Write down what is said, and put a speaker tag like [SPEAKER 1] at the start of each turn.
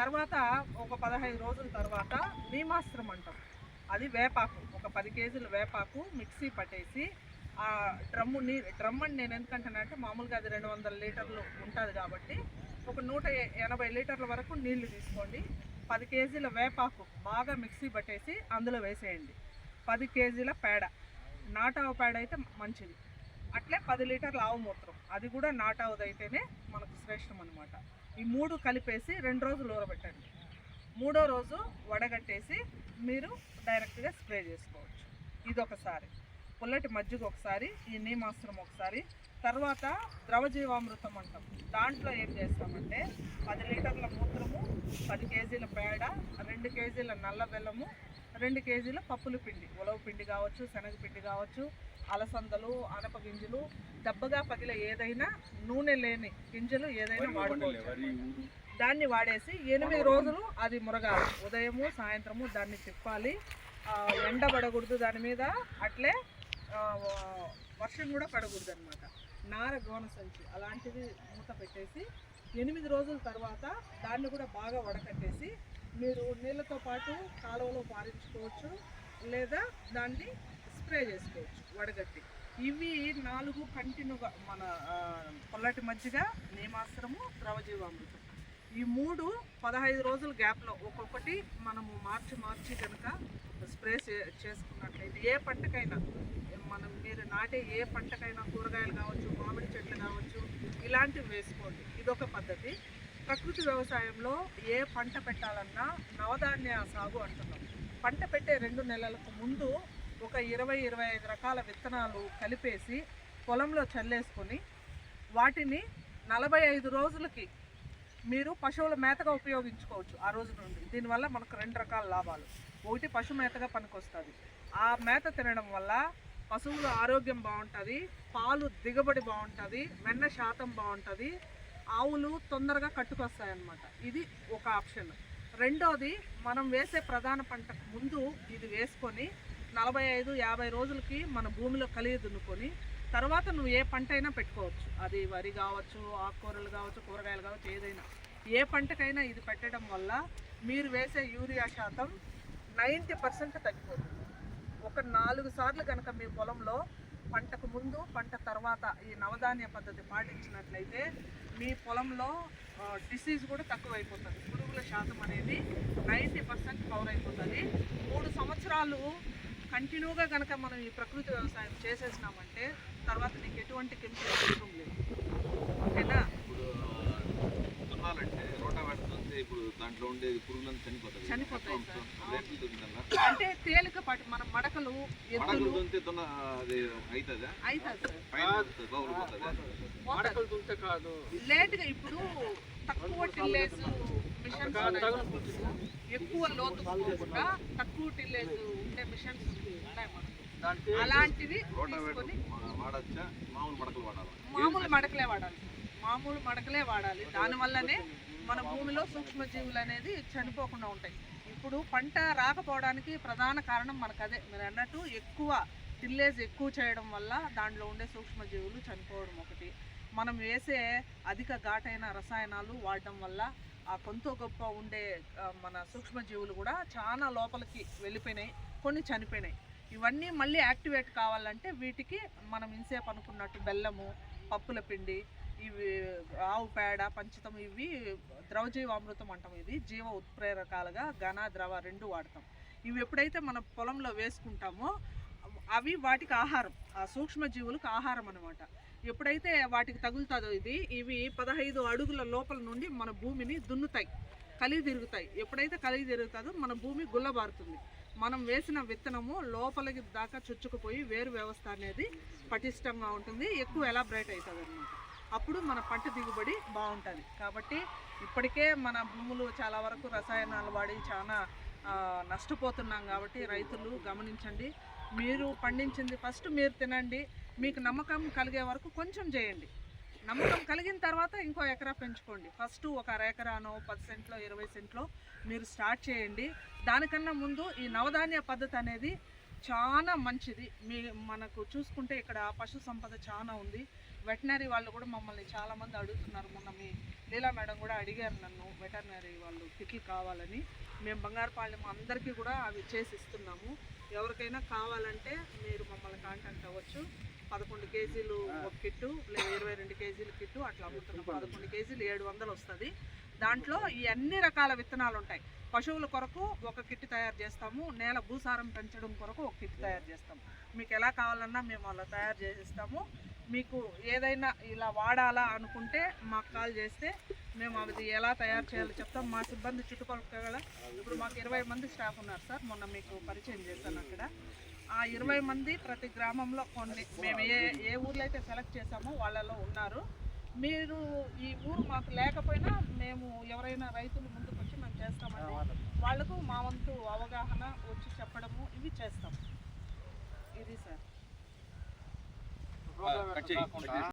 [SPEAKER 1] తర్వాత ఒక పదహైదు రోజుల తర్వాత భీమాస్త్రం అంటాం. అది వేపాకు ఒక పది కేజీల వేపాకు మిక్సీ పట్టేసి ఆ డ్రమ్ము నీ డ్రమ్ అని నేను ఎందుకంటానంటే మామూలుగా అది రెండు వందల లీటర్లు ఉంటుంది కాబట్టి ఒక నూట ఎనభై లీటర్ల వరకు నీళ్ళు తీసుకోండి. పది కేజీల వేపాకు బాగా మిక్సీ పట్టేసి అందులో వేసేయండి. పది కేజీల పేడ నాటావు పేడ అయితే మంచిది. అట్లే పది లీటర్ల ఆవు మూత్రం. అది కూడా నాట్ అవుదైతేనే మనకు శ్రేష్టం అనమాట ఈ మూడు కలిపేసి రెండు రోజులు ఊరబెట్టండి. మూడో రోజు వడగట్టేసి మీరు డైరెక్ట్గా స్ప్రే చేసుకోవచ్చు. ఇది ఒకసారి పుల్లటి మజ్జిగ ఒకసారి ఈ నీమాస్త్రం ఒకసారి. తర్వాత ద్రవజీవామృతం అంటాం. దాంట్లో ఏం చేస్తామంటే పది లీటర్ల మూత్రము పది కేజీల పేడ రెండు కేజీల నల్ల బెల్లము రెండు కేజీల పప్పుల పిండి. ఉలవ పిండి కావచ్చు శనగపిండి కావచ్చు అలసందలు అనప గింజలు దెబ్బగా పగిలే ఏదైనా నూనె లేని గింజలు ఏదైనా వాడుకోవచ్చు. దాన్ని వాడేసి ఎనిమిది రోజులు అది మురగాలి. ఉదయము సాయంత్రము దాన్ని తిప్పాలి. ఆ, ఎండ పడకూడదు దాని మీద. అట్లే వర్షం కూడా పడకూడదు అనమాట నార గోన సంచి అలాంటిది మూత పెట్టేసి ఎనిమిది రోజుల తర్వాత దాన్ని కూడా బాగా వడకట్టేసి మీరు నీళ్ళతో పాటు కాలువలో పారించుకోవచ్చు. లేదా దాన్ని స్ప్రే చేసుకోవచ్చు వడగట్టి. ఇవి నాలుగు కంటిన్యూగా మన పొల్లటి మజ్జిగ నేమాస్త్రము ద్రవజీవామృతం. ఈ మూడు పదహైదు రోజుల గ్యాప్లో ఒక్కొక్కటి మనము మార్చి మార్చి కనుక స్ప్రే చే- చేసుకున్నట్లయితే ఏ పంటకైనా మనం మీరు నాటే ఏ పంటకైనా కూరగాయలు కావచ్చు మామిడి చెట్లు కావచ్చు ఇలాంటివి వేసుకోండి. ఇదొక పద్ధతి. ప్రకృతి వ్యవసాయంలో ఏ పంట పెట్టాలన్నా నవధాన్య సాగు అంటున్నాం. పంట పెట్టే రెండు నెలలకు ముందు ఒక ఇరవై ఇరవై ఐదు రకాల విత్తనాలు కలిపేసి పొలంలో చల్లేసుకొని వాటిని నలభై ఐదు రోజులకి మీరు పశువుల మేతగా ఉపయోగించుకోవచ్చు ఆ రోజు నుండి. దీనివల్ల మనకు రెండు రకాల లాభాలు. ఒకటి పశు మేతగా పనికొస్తుంది. ఆ మేత తినడం వల్ల పశువుల ఆరోగ్యం బాగుంటుంది పాలు దిగుబడి బాగుంటుంది వెన్న శాతం బాగుంటుంది ఆవులు తొందరగా కట్టుకొస్తాయి అన్నమాట ఇది ఒక ఆప్షన్. రెండోది మనం వేసే ప్రధాన పంటకు ముందు ఇది వేసుకొని నలభై ఐదు యాభై రోజులకి మన భూమిలో కలిగి దున్నుకొని తర్వాత నువ్వు ఏ పంట అయినా పెట్టుకోవచ్చు. అది వరి కావచ్చు ఆకుకూరలు కావచ్చు కూరగాయలు కావచ్చు ఏదైనా. ఏ పంటకైనా ఇది పెట్టడం వల్ల మీరు వేసే యూరియా శాతం నైంటీ పర్సెంట్ తగ్గిపోతుంది. ఒక నాలుగు సార్లు కనుక మీ పొలంలో పంటకు ముందు పంట తర్వాత ఈ నవధాన్య పద్ధతి పాటించినట్లయితే మీ పొలంలో డిసీజ్ కూడా తక్కువైపోతుంది. పురుగుల శాతం అనేది నైంటీ పర్సెంట్ కవర్ అయిపోతుంది. మూడు సంవత్సరాలు కంటిన్యూగా కనుక మనం ఈ ప్రకృతి వ్యవసాయం చేసేసినామంటే తర్వాత నీకు ఎటువంటి కెమికల్ అవసరం లేదు. ఓకేనా?
[SPEAKER 2] దున్నాలంటే రోటావేటర్ దున్నితే ఇప్పుడు దాంట్లో ఉండేది పురుగులను చనిపోతుంది
[SPEAKER 1] చనిపోతాయి సార్. అంటే తేలికపాటి మన మడకలు ఎద్దులు
[SPEAKER 2] అవుతుందా
[SPEAKER 3] కాదు.
[SPEAKER 1] లేట్గా ఇప్పుడు తక్కువ టిల్లేజ్ మిషన్స్. ఎక్కువ లోతు పోకుండా తక్కువ టిల్లేజ్ ఉండే మిషన్స్ అలాంటివి
[SPEAKER 2] మామూలు మడకలు వాడాలా?
[SPEAKER 1] మామూలు మడకలే వాడాలి. దానివల్లనే మన భూమిలో సూక్ష్మజీవులు అనేది చనిపోకుండా ఉంటాయి. ఇప్పుడు పంట రాకపోవడానికి ప్రధాన కారణం మనకు అదే మీరు అన్నట్టు ఎక్కువ టిల్లేజ్ ఎక్కువ చేయడం వల్ల దాంట్లో ఉండే సూక్ష్మజీవులు చనిపోవడం ఒకటి. మనం వేసే అధిక ఘాటైన రసాయనాలు వాడడం వల్ల ఆ కొంత గొప్ప ఉండే మన సూక్ష్మజీవులు కూడా చాలా లోపలికి వెళ్ళిపోయినాయి. కొన్ని చనిపోయినాయి. ఇవన్నీ మళ్ళీ యాక్టివేట్ కావాలంటే వీటికి మనం ఇన్సేపు అనుకున్నట్టు బెల్లము పప్పుల పిండి ఇవి ఆవు పేడ పంచితం ఇవి ద్రవజీవామృతం అంటాం ఇది జీవ ఉత్ప్రేరకాలుగా ఘన ద్రవ రెండు వాడతాం. ఇవి ఎప్పుడైతే మన పొలంలో వేసుకుంటామో అవి వాటికి ఆహారం ఆ సూక్ష్మజీవులకు ఆహారం అనమాట ఎప్పుడైతే వాటికి తగులుతుందో ఇది ఇవి పదహైదు అడుగుల లోపల నుండి మన భూమిని దున్నుతాయి కలిగి తిరుగుతాయి. ఎప్పుడైతే కలిగి తిరుగుతుందో మన భూమి గుల్లబారుతుంది. మనం వేసిన విత్తనము లోపలికి దాకా చుచ్చుకుపోయి వేరు వ్యవస్థ అనేది పటిష్టంగా ఉంటుంది. ఎక్కువ ఎలాబరేట్ అవుతుంది అనమాట అప్పుడు మన పంట దిగుబడి బాగుంటుంది. కాబట్టి ఇప్పటికే మన భూములు చాలా వరకు రసాయనాలు వాడి చాలా నష్టపోతున్నాం కాబట్టి రైతులు గమనించండి. మీరు పండించింది ఫస్ట్ మీరు తినండి. మీకు నమ్మకం కలిగే వరకు కొంచెం చేయండి. నమ్మకం కలిగిన తర్వాత ఇంకో ఎకరా పెంచుకోండి. ఫస్ట్ ఒక అర ఎకరానో పది సెంట్లో ఇరవై సెంట్లో మీరు స్టార్ట్ చేయండి. దానికన్నా ముందు ఈ నవధాన్య పద్ధతి అనేది చాలా మంచిది. మీ మనకు చూసుకుంటే ఇక్కడ పశు సంపద చాలా ఉంది. వెటనరీ వాళ్ళు కూడా మమ్మల్ని చాలా మంది అడుగుతున్నారు మొన్న మీ లీలా మేడం కూడా అడిగారు నన్ను వెటర్నరీ వాళ్ళు కిట్లు కావాలని. మేము బంగారుపాలెం అందరికీ కూడా అవి చేసి ఇస్తున్నాము. ఎవరికైనా కావాలంటే మీరు మమ్మల్ని కాంటాక్ట్ అవ్వచ్చు. పదకొండు కేజీలు ఒక కిట్టు లేదా ఇరవై రెండు కేజీల కిట్టు అట్లా అమ్ముతున్నాం. పదకొండు కేజీలు ఏడు వందలు వస్తుంది. దాంట్లో ఈ అన్ని రకాల విత్తనాలు ఉంటాయి. పశువుల కొరకు ఒక కిట్ తయారు చేస్తాము. నేల భూసారం పెంచడం కొరకు ఒక కిట్ తయారు చేస్తాము. మీకు ఎలా కావాలన్నా మేము అలా తయారు చేసిస్తాము మీకు ఏదైనా ఇలా వాడాలా అనుకుంటే మాకు కాల్ చేస్తే మేము అది ఎలా తయారు చేయాలో చెప్తాం. మా సిబ్బంది చుట్టుపక్కల ఇప్పుడు మాకు ఇరవై మంది స్టాఫ్ ఉన్నారు సార్. మొన్న మీకు పరిచయం చేశాను అక్కడ. ఆ ఇరవై మంది ప్రతి గ్రామంలో కొన్ని మేము ఏ ఏ ఊర్లో అయితే సెలెక్ట్ చేసామో వాళ్ళలో ఉన్నారు. మీరు ఈ ఊరు మాకు లేకపోయినా మేము ఎవరైనా రైతులు ముందుకు వచ్చి మేము చేస్తామని వాళ్ళకు మా వంతు అవగాహన వచ్చి చెప్పడము ఇవి చేస్తాం. ఇది సార్.
[SPEAKER 3] Ah, aqui, aqui.